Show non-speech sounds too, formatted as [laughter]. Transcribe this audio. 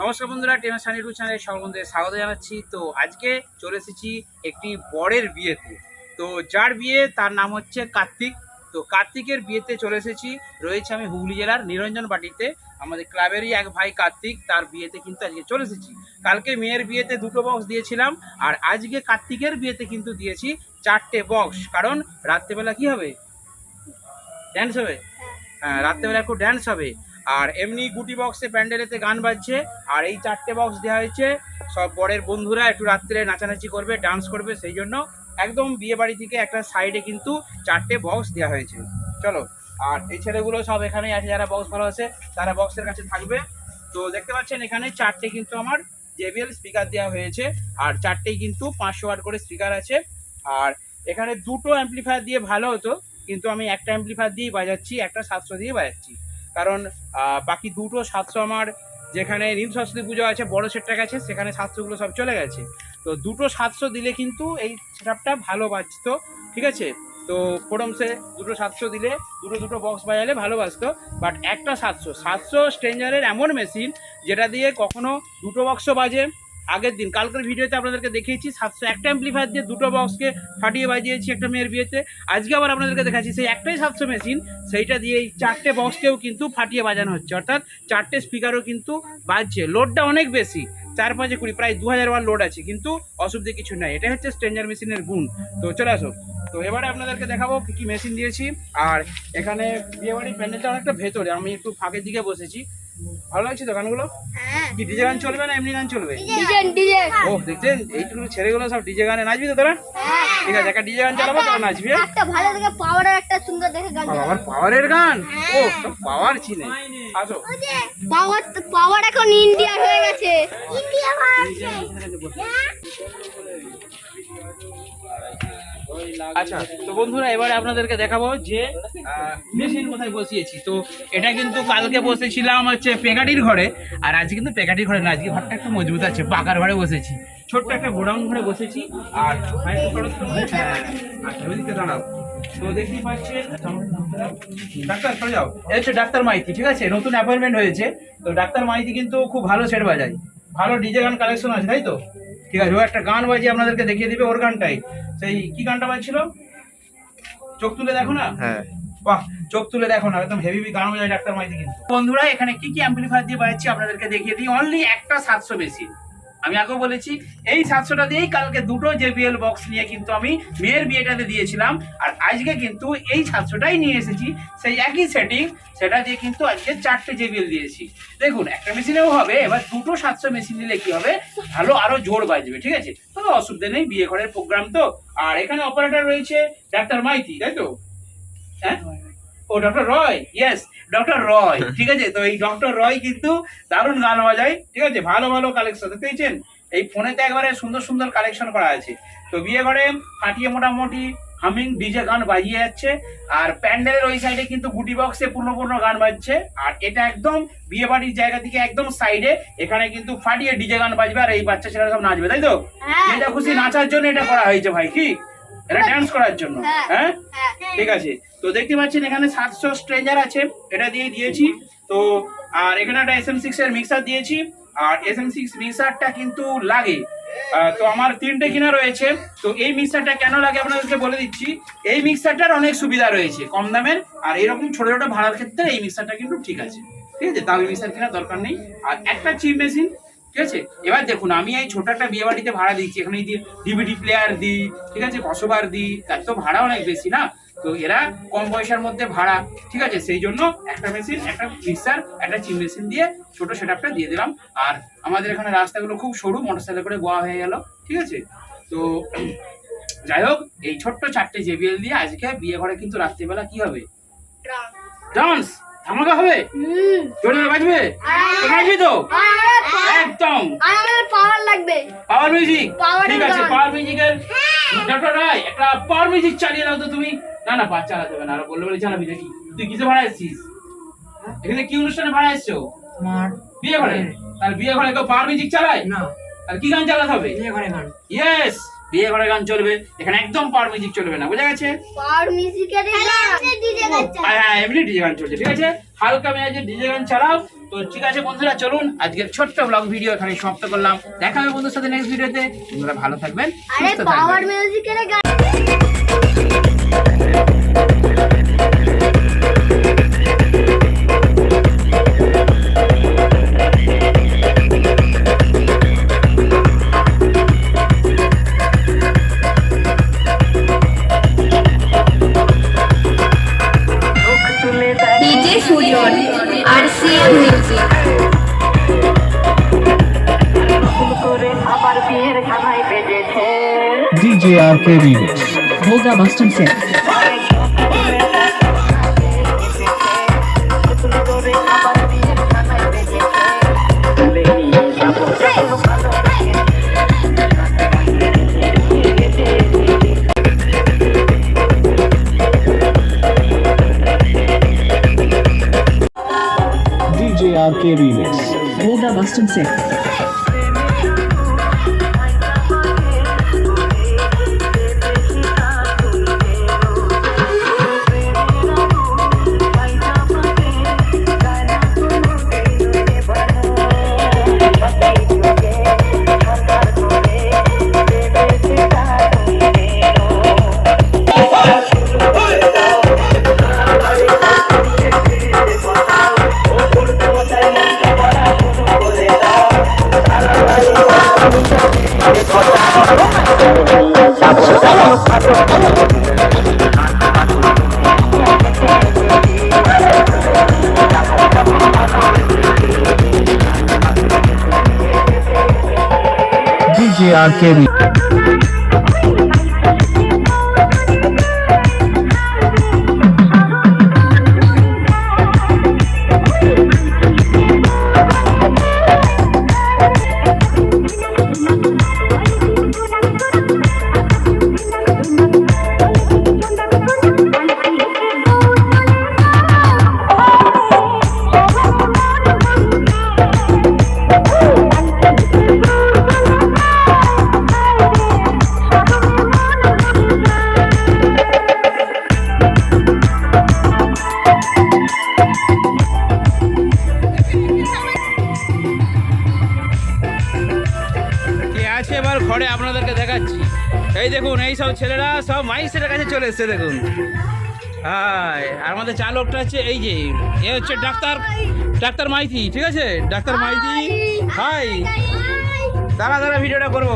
নমস্কার বন্ধুরা টেনা সানি টু চ্যানেলে সকল বন্ধুদের স্বাগত জানাচ্ছি। তো আজকে চলে এসেছি একটি বরের বিয়েতে। তো যার বিয়ে, তার নাম হচ্ছে কার্তিক। তো কার্তিকের বিয়েতে চলে এসেছি। রয়েছে আমি হুগলি জেলার নিরঞ্জন বাটিতে আমাদের ক্লাবেরই এক ভাই কার্তিক, তার বিয়েতে কিন্তু আজকে চলে এসেছি। কালকে মেয়ের বিয়েতে দুটো বক্স দিয়েছিলাম, আর আজকে কার্তিকের বিয়েতে কিন্তু দিয়েছি চারটে বক্স কারণ রাত্রেবেলা কি হবে? ড্যান্স হবে? রাত্রেবেলা একটু ড্যান্স হবে। আর এমনি গুটি বক্সে প্যান্ডেলেতে গান বাজছে, আর এই চারটে বক্স দেওয়া হয়েছে। সব বরের বন্ধুরা একটু রাত্রে নাচানাচি করবে ডান্স করবে, সেই জন্য একদম বিয়ে বাড়ি থেকে একটা সাইডে কিন্তু চারটে বক্স দেওয়া হয়েছে। চলো, আর এই ছেলেগুলো সব এখানেই আছে, যারা বক্স ভালো আছে, তারা বক্সের কাছে থাকবে। তো দেখতে পাচ্ছেন, এখানে চারটে কিন্তু আমার জেবিএল স্পিকার দেওয়া হয়েছে, আর চারটেই কিন্তু পাঁচশো ওয়াট করে স্পিকার আছে। আর এখানে দুটো অ্যাম্পলিফায়ার দিয়ে ভালো হতো। কিন্তু আমি একটা অ্যাম্পলিফায়ার দিয়েই বাজাচ্ছি, একটা সাতশো দিয়ে বাজাচ্ছি। কারণ বাকি দুটো সাতশো আমার যেখানে নীল সরস্বতী পুজো আছে, বড় সেটটা গেছে, সেখানে সাতশোগুলো সব চলে গেছে। তো দুটো সাতশো দিলে কিন্তু এই সেটআপটা ভালো বাজতো, ঠিক আছে? তো ফোরমসে দুটো সাতশো দিলে, দুটো দুটো বক্স বাজালে ভালো বাজতো বাট একটা সাতশো সাতশো স্ট্রেঞ্জারের এমন মেশিন যেটা দিয়ে কখনো দুটো বক্সও বাজে আগের দিন। কালকের ভিডিওতে আপনাদেরকে দেখিয়েছি, সাতশো একটা অ্যাম্পলিফায়ার দিয়ে দুটো বক্সকে ফাটিয়ে বাজিয়েছি একটা মেয়ের বিয়েতে। আজকে আবার আপনাদেরকে দেখাচ্ছি, সেই একটাই সাতশো মেশিন সেইটা দিয়ে এই চারটে বক্সকেও কিন্তু ফাটিয়ে বাজানো হচ্ছে। অর্থাৎ চারটে স্পিকারও কিন্তু বাজছে। লোডটা অনেক বেশি, চার পাঁচে কুড়ি, প্রায় দু হাজার ওয়ার লোড আছে, কিন্তু অসুবিধে কিছু নাই। এটা হচ্ছে স্ট্রেঞ্জার মেশিনের গুণ। তো চলে আসো তো এবারে আপনাদেরকে দেখাবো কি কি মেশিন দিয়েছি। আর এখানে বিয়েবাড়ির প্যান্ডেলটা অনেকটা ভেতরে, আমি একটু ফাঁকের দিকে বসেছি। ভালো লাগছে তো গানগুলো? হ্যাঁ। কি ডিজে গান চলবে না এমনি গান চলবে? ও দেখছেন? এইটুকু ছেলেগুলো সব ডিজে গানে নাচবি তো তোরা? ঠিক আছে একটা ডিজে গান চালাবো তোরা নাচবি। হ্যাঁ? একটা ভালো দেখে পাওয়ারের একটা সুন্দর দেখে গান আবার পাওয়ারের গান? ও সব পাওয়ার চিনে আসো। পাওয়ার পাওয়ার এখন ইন্ডিয়া হয়ে ইন্ডিয়া আচ্ছা তো বন্ধুরা এবারে আপনাদেরকে দেখাবো যে মেশিন কোথায় বসিয়েছি। তো এটা কিন্তু কালকে বসেছিলাম হচ্ছে পেকাটির ঘরে আর আজকে কিন্তু পেকাটির ঘরে না আজকে ঘরটা একটু মজবুত আছে পাকার ঘরে বসেছি। ছোট্ট একটা গোডাউন ঘরে বসেছি আর। হ্যাঁ, আচ্ছা দাঁড়াও। তো দেখতেই পাচ্ছেন ডাক্তার চলে যাও। এই হচ্ছে ডাক্তার মাইতি ঠিক আছে? নতুন অ্যাপয়েন্টমেন্ট হয়েছে। তো ডাক্তার মাইতি কিন্তু খুব ভালো সেট বাজায়। ভালো ডিজে গান কালেকশন আছে তাই তো? ঠিক আছে ও একটা গান বাজিয়ে আপনাদেরকে দেখিয়ে দিবে ওর গানটাই। সেই কি গানটা বাজছিল? চোখ তুলে দেখো না? হ্যাঁ। বাহ চোখ তুলে দেখো না একদম হেভি গান বাজায় ডাক্তার মাইতি কিন্তু। বন্ধুরা এখানে কি কি অ্যাম্পলিফায়ার দিয়ে বাজাচ্ছি আপনাদেরকে দেখিয়ে দিই। অনলি একটা সাতশো বেশি আমি আগেও বলেছি, এই সাতশোটা দিয়েই কালকে দুটো জেবিএল বক্স নিয়ে কিন্তু আমি মেয়ের বিয়েটাতে দিয়েছিলাম। আর আজকে কিন্তু এই সাতশোটাই নিয়ে এসেছি, সেই একই সেটিং সেটা দিয়ে কিন্তু আজকে চারটে জেবিএল দিয়েছি। দেখুন, একটা মেশিনেও হবে, এবার দুটো সাতশো মেশিন দিলে কি হবে? ভালো আরও জোর বাজবে, ঠিক আছে? তবে অসুবিধা নেই, বিয়ে ঘরের প্রোগ্রাম তো। আর এখানে অপারেটর রয়েছে, ডাক্তার মাইতি, তাই তো? হ্যাঁ? ও doctor Roy yes doctor Roy ঠিক আছে? তো এই ডক্টর রয় কিন্তু দারুণ গান বাজায়। ঠিক আছে? ভালো ভালো কালেকশন দেখতে পেয়েছেন এই ফোনেতে একবারে সুন্দর সুন্দর কালেকশন করা আছে। তো বিয়ে ঘরে ফাটিয়ে মোটামুটি হামিং ডিজে গান বাজিয়ে যাচ্ছে। আর প্যান্ডেলের ওই সাইডে কিন্তু গুটি বক্সে পূর্ণ পূর্ণ গান বাজছে। আর এটা একদম বিয়ে বাড়ির জায়গা থেকে একদম সাইডে এখানে কিন্তু ফাটিয়ে ডিজে গান বাজবে আর এই বাচ্চা ছেলেরা সব নাচবে তাই তো? হ্যাঁ। যেটা খুশি নাচার জন্য এটা করা হয়েছে ভাই কি? এটা ডান্স করার জন্য। হ্যাঁ। হ্যাঁ? হ্যাঁ। ঠিক আছে। তো দেখতে পাচ্ছেন, এখানে সাতশো স্ট্রেঞ্জার আছে, এটা দিয়ে দিয়েছি। তো, আর এখানে একটা এস এম সিক্স এর মিক্সার দিয়েছি, আর এস এম সিক্স মিক্সারটা কিন্তু লাগে। তো আমার তিনটে কিনা রয়েছে, তো এই মিক্সারটা কেন লাগে আপনাদেরকে বলে দিচ্ছি, এই মিক্সারটার অনেক সুবিধা রয়েছে কম দামের, আর এরকম ছোট ছোট ভাড়ার ক্ষেত্রে এই মিক্সারটা কিন্তু ঠিক আছে। ঠিক আছে, দামি মিক্সার কেনার দরকার নেই। আর একটা চিপ মেশিন ঠিক আছে? এবার দেখুন, আমি এই ছোট একটা বিয়ে বাড়িতে ভাড়া দিচ্ছি, এখানে যদি ডিভিডি প্লেয়ার দিই, ঠিক আছে, কসবার দিই, তার তো ভাড়া অনেক বেশি না? তো এরা কম পয়সার মধ্যে ভাড়া ঠিক আছে? সেই জন্য একটা মেশিন একটা মিক্সার একটা চিম মেশিন দিয়ে ছোট সেটআপটা দিয়ে দিলাম। আর আমাদের এখানে রাস্তাগুলো খুব সরু মোটরসাইকেল করে গোয়া হয়ে গেল ঠিক আছে? তো [clears throat] যাই হোক এই ছোট্ট চারটে জেবিএল দিয়ে আজকে বিয়ে ঘরে কিন্তু রাত্রিবেলা কি হবে? ডান্স ধামাকা হবে? জোরে বাজবে? তো? তো একদম। পাওয়ার লাগবে। পাওয়ার মিউজিক ঠিক আছে পাওয়ার মিউজিকের ডক্টর রায় একটা পাওয়ার মিউজিক চালিয়ে দাও তো তুমি। না না চালাতে হবে না। আর বললে বলে চালাবি নাকি? তুই কিসে ভাড়া এসেছিস? এখানে কি অনুষ্ঠানে ভাড়া এসছো? আমার বিয়ে ঘরে? তার বিয়ে ঘরে কেউ পাওয়ার মিউজিক চালায়? না। আর কি গান চালাতে হবে? বিয়ে ঘরে গান। ইয়েস বিয়ে ঘরে গান চলবে। এখানে একদম পার মিউজিক চলবে না। বুঝা গেছে? পাওয়ার মিউজিকের ডিজে হ্যাঁ হ্যাঁ এমনি ডিজে গান চলছে ঠিক আছে? হালকা মেজাজে ডিজে গান চালাও। তো ঠিক আছে বন্ধুরা চলুন। আজকের ছোট্ট ব্লগ ভিডিও এখানে সমাপ্ত করলাম। দেখা হবে বন্ধুর সাথে নেক্সট ভিডিওতে তোমরা ভালো থাকবেন আরে পাওয়ার মিউজিকের গান। সুজন আর CM music DJ RK Remix. Volga Boston Set. DJ के रीमिक्स ओल्डा बस्टन से DJ RKB. আপনাদেরকে দেখাচ্ছি। এই দেখুন এই সব ছেলেরা সব মাইসের কাছে চলে এসছে দেখুন। আর আমাদের চালকটা হচ্ছে এই যে এ হচ্ছে ডাক্তার ডাক্তার মাইতি ঠিক আছে? Doctor Maiti hi. দাঁড়া দাঁড়া ভিডিওটা করব।